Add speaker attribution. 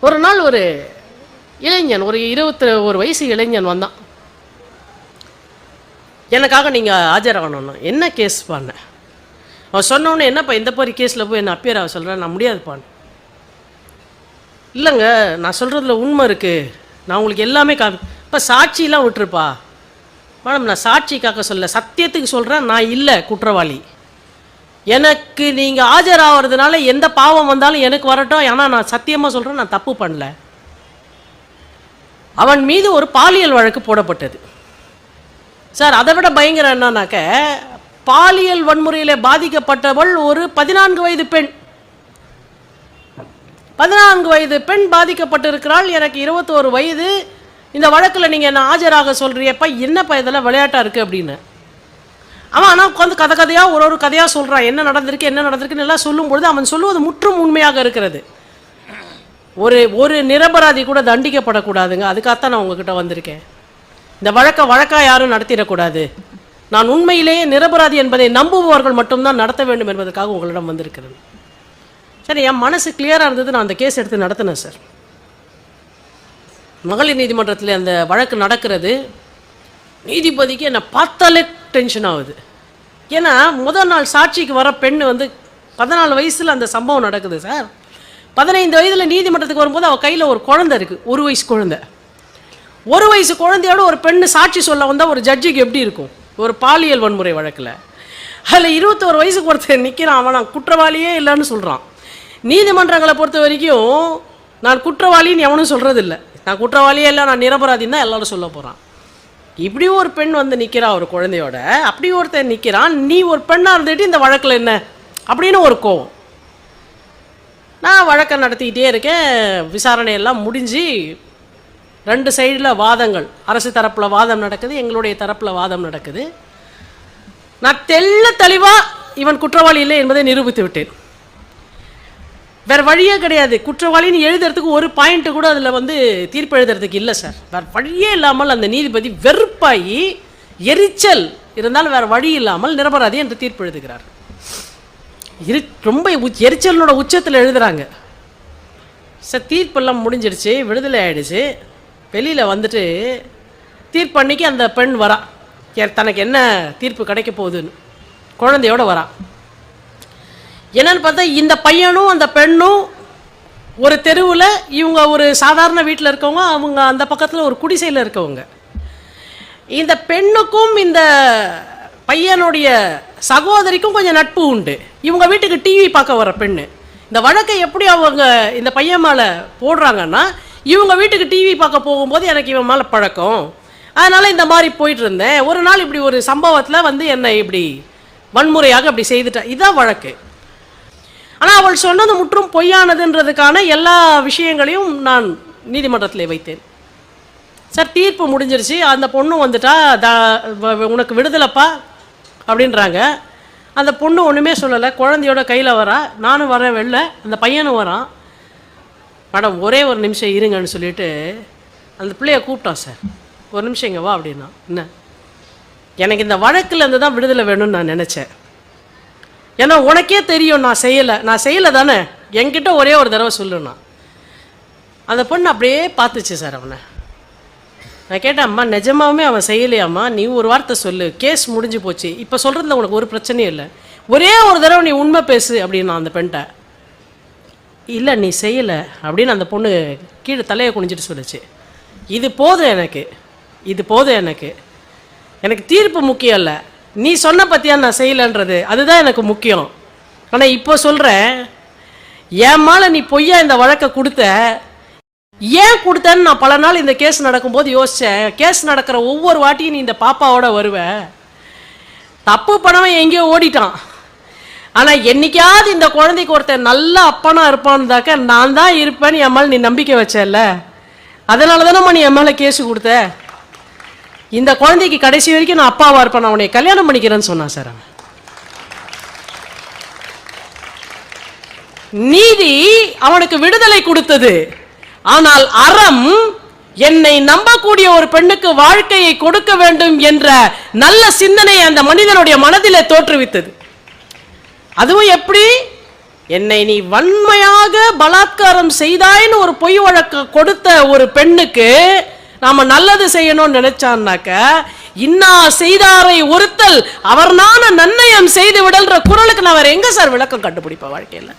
Speaker 1: ஒரு நாள் ஒரு இளைஞன் ஒரு இருபத்தி ஒரு வயசு இளைஞன் வந்தான். எனக்காக நீங்கள் ஆஜராகணும்னா. என்ன கேஸ் பண்ண அவன் சொன்னோன்னே என்னப்பா இந்த மாதிரி கேஸில் போய் என்ன அப்பியர் ஆக சொல்கிறேன் நான் முடியாதுப்பான்னு இல்லைங்க நான் சொல்கிறதுல உண்மை இருக்குது நான் உங்களுக்கு எல்லாமே காமி இப்போ சாட்சியெலாம் விட்டுருப்பா. மேடம் நான் சாட்சிக்காக சொல்ல சத்தியத்துக்கு சொல்கிறேன் நான் இல்லை குற்றவாளி. எனக்கு நீங்கள் ஆஜராகிறதுனால எந்த பாவம் வந்தாலும் எனக்கு வரட்டும். ஆனால் நான் சத்தியமாக சொல்கிறேன் நான் தப்பு பண்ணல. அவன் மீது ஒரு பாலியல் வழக்கு போடப்பட்டது. சார் அதை விட பயங்கரம் என்னன்னாக்க பாலியல் வன்முறையில் பாதிக்கப்பட்டவள் ஒரு பதினான்கு வயது பெண். பதினான்கு வயது பெண் பாதிக்கப்பட்டிருக்கிறாள். எனக்கு இருபத்தோரு வயது. இந்த வழக்கில் நீங்கள் என்ன ஆஜராக சொல்கிறியப்பா என்னப்பா இதெல்லாம் விளையாட்டாக இருக்குது அப்படின்னு. அவன் ஆனால் உட்காந்து கதை கதையாக ஒரு ஒரு கதையாக சொல்கிறான் என்ன நடந்திருக்கு என்ன நடந்திருக்குன்னு எல்லாம் சொல்லும்பொழுது அவன் சொல்லுவது முற்றும் உண்மையாக இருக்கிறது. ஒரு ஒரு நிரபராதி கூட தண்டிக்கப்படக்கூடாதுங்க. அதுக்காகத்தான் நான் உங்ககிட்ட வந்திருக்கேன். இந்த வழக்கை வழக்காக யாரும் நடத்திடக்கூடாது. நான் உண்மையிலேயே நிரபராதி என்பதை நம்புபவர்கள் மட்டும்தான் நடத்த வேண்டும் என்பதற்காக உங்களிடம் வந்திருக்கிறது சரி என் மனசு கிளியராக இருந்தது. நான் அந்த கேஸ் எடுத்து நடத்தினேன் சார் மகளிர் நீதிமன்றத்தில் அந்த வழக்கு நடக்கிறது. நீதிபதிக்கு என்னை பார்த்தாலே டென்ஷன் ஆகுது. ஏன்னா முதல் நாள் சாட்சிக்கு வர பெண் வந்து பதினாலு வயசில் அந்த சம்பவம் நடக்குது சார் பதினைந்து வயதில் நீதிமன்றத்துக்கு வரும்போது அவள் கையில் ஒரு குழந்தை இருக்குது ஒரு வயசு குழந்தை. ஒரு வயசு குழந்தையோட ஒரு பெண்ணு சாட்சி சொல்ல வந்தால் ஒரு ஜட்ஜுக்கு எப்படி இருக்கும்? ஒரு பாலியல் வன்முறை வழக்கில். அதில் இருபத்தோரு வயசுக்கு ஒருத்தர் நிற்கிறான் அவன் நான் குற்றவாளியே இல்லைன்னு சொல்கிறான் நீதிமன்றங்களை பொறுத்த வரைக்கும் நான் குற்றவாளின்னு எவனும் சொல்கிறதில்ல நான் குற்றவாளியே இல்லை நான் நிரபராதின்னு தான் எல்லோரும் சொல்ல போகிறான் இப்படி ஒரு பெண் வந்து நிற்கிறா ஒரு குழந்தையோட அப்படி ஒருத்தன் நிற்கிறான் நீ ஒரு பெண்ணாக இருந்துட்டு இந்த வழக்கில் என்ன? அப்படின்னு ஒரு கோவம். நான் வழக்கை நடத்திக்கிட்டே இருக்கேன் விசாரணை எல்லாம் முடிஞ்சு ரெண்டு சைடில் வாதங்கள். அரசு தரப்பில் வாதம் நடக்குது எங்களுடைய தரப்பில் வாதம் நடக்குது. நான் தெள்ள தெளிவாக இவன் குற்றவாளி இல்லை என்பதை நிரூபித்து விட்டேன். வேற வழியே கிடையாது. குற்றவாளின்னு எழுதுறதுக்கு ஒரு பாயிண்ட் கூட அதில் வந்து தீர்ப்பு எழுதுறதுக்கு இல்லை சார் வேற வழியே இல்லாமல் அந்த நீதிபதி வெறுப்பாகி எரிச்சல் இருந்தாலும் வேற வழி இல்லாமல் நிரபராதி என்று தீர்ப்பு எழுதுகிறார். இரு ரொம்ப எரிச்சலோட உச்சத்தில் எழுதுறாங்க. சார் தீர்ப்பெல்லாம் முடிஞ்சிடுச்சு விடுதலை ஆயிடுச்சு. வெளியில் வந்துட்டு தீர்ப்பு அன்னைக்கு அந்த பெண் வரா. தனக்கு என்ன தீர்ப்பு கிடைக்க போகுதுன்னு. குழந்தையோட வரா. என்னன்னு பார்த்தா இந்த பையனும் அந்த பெண்ணும் ஒரு தெருவில் இவங்க ஒரு சாதாரண வீட்டில் இருக்கவங்க அவங்க அந்த பக்கத்தில் ஒரு குடிசையில் இருக்கவங்க. இந்த பெண்ணுக்கும் இந்த பையனுடைய சகோதரிக்கும் கொஞ்சம் நட்பு உண்டு. இவங்க வீட்டுக்கு டிவி பார்க்க வர பெண்ணு. இந்த வழக்கை எப்படி அவங்க இந்த பையன் மேலே போடுறாங்கன்னா இவங்க வீட்டுக்கு டிவி பார்க்க போகும்போது எனக்கு இவன் மேலே பழக்கம். அதனால் இந்த மாதிரி போயிட்டு இருந்தேன். ஒரு நாள் இப்படி ஒரு சம்பவத்தில் வந்து என்னை இப்படி வன்முறையாக அப்படி செய்துட்டேன் இதுதான் வழக்கு. ஆனால் அவள் சொன்னது முற்றும் பொய்யானதுன்றதுக்கான எல்லா விஷயங்களையும் நான் நீதிமன்றத்தில் வைத்தேன். சார் தீர்ப்பு முடிஞ்சிருச்சு. அந்த பொண்ணு வந்துட்டா த வ- உனக்கு விடுதலைப்பா அப்படின்றாங்க. அந்த பொண்ணு ஒன்றுமே சொல்லலை. குழந்தையோட கையில் வரா. நானும் வரேன் வெளில. அந்த பையனும் வரான். மேடம் ஒரே ஒரு நிமிஷம் இருங்கன்னு சொல்லிட்டு அந்த பிள்ளைய கூப்பிட்டான் சார். ஒரு நிமிஷம் இங்கே வா அப்படின்னா. என்ன? எனக்கு இந்த வழக்கில் இருந்து தான் விடுதலை வேணும்னு நான் நினச்சேன். ஏன்னா உனக்கே தெரியும் நான் செய்யலை. நான் செய்யலை தானே? என்கிட்ட ஒரே ஒரு தடவை சொல்லுண்ணா. அந்த பொண்ணு அப்படியே பார்த்துச்சு சார் அவனை. நான் கேட்டேன் அம்மா நிஜமாவே அவன் செய்யலையாம்மா? நீ ஒரு வார்த்தை சொல்லு. கேஸ் முடிஞ்சு போச்சு. இப்போ சொல்கிறதுல உனக்கு ஒரு பிரச்சனையும் இல்லை. ஒரே ஒரு தடவை நீ உண்மை பேசு அப்படின்னா அந்த பெண்கிட்ட இல்லை நீ செய்யலை அப்படின்னு அந்த பொண்ணு கீழே தலையை குனிஞ்சிட்டு சொல்லுச்சு. இது போதும் எனக்கு. இது போதும் எனக்கு. எனக்கு தீர்ப்பு முக்கியம் இல்லை. நீ சொன்ன பற்றியா நான் செய்யலைன்றது அதுதான் எனக்கு முக்கியம். ஆனால் இப்போ சொல்கிறேன் என் மேலே நீ பொய்யா இந்த வழக்கை கொடுத்த ஏன் கொடுத்தேன்னு நான் பல நாள் இந்த கேஸ் நடக்கும்போது யோசித்தேன் கேஸ் நடக்கிற ஒவ்வொரு வாட்டியும் நீ இந்த பாப்பாவோட வருவ. தப்பு பண்ணவன் எங்கேயோ ஓடிட்டான். ஆனால் என்னைக்காவது இந்த குழந்தைக்கு ஒருத்தன் நல்ல அப்பனா இருப்பான்தாக்க நான் தான் இருப்பேன்னு என் மேலே நீ நம்பிக்கை வச்சல அதனால தானே நீ என் மேலே கேஸ் கொடுத்த? இந்த குழந்தைக்கு கடைசி வரைக்கும் நான் அப்பாவாக இருப்பேன் நான் உன்னை கல்யாணம் பண்ணிக்கிறேன்னு சொன்னான் சார் அவன். நீதி அவனுக்கு விடுதலை கொடுத்தது. ஆனால் அறம் என்னை நம்பக்கூடிய ஒரு பெண்ணுக்கு வாழ்க்கையை கொடுக்க வேண்டும் என்ற நல்ல சிந்தனை அந்த மனிதனுடைய மனதிலே தோற்றுவித்தது. அதுவும் எப்படி? என்னை நீ வன்மையாக பலாத்காரம் செய்தாயின்னு ஒரு பொய் வழக்கு கொடுத்த ஒரு பெண்ணுக்கு நாம நல்லது செய்யணும்னு நினைச்சான்னாக்க இன்னா செய்தாரை ஒருத்தல் அவர்னான நன்னயம் செய்து விடல்ற குரலுக்கு நான் வேற எங்க சார் விளக்கம் கண்டுபிடிப்பேன் வாழ்க்கையில்?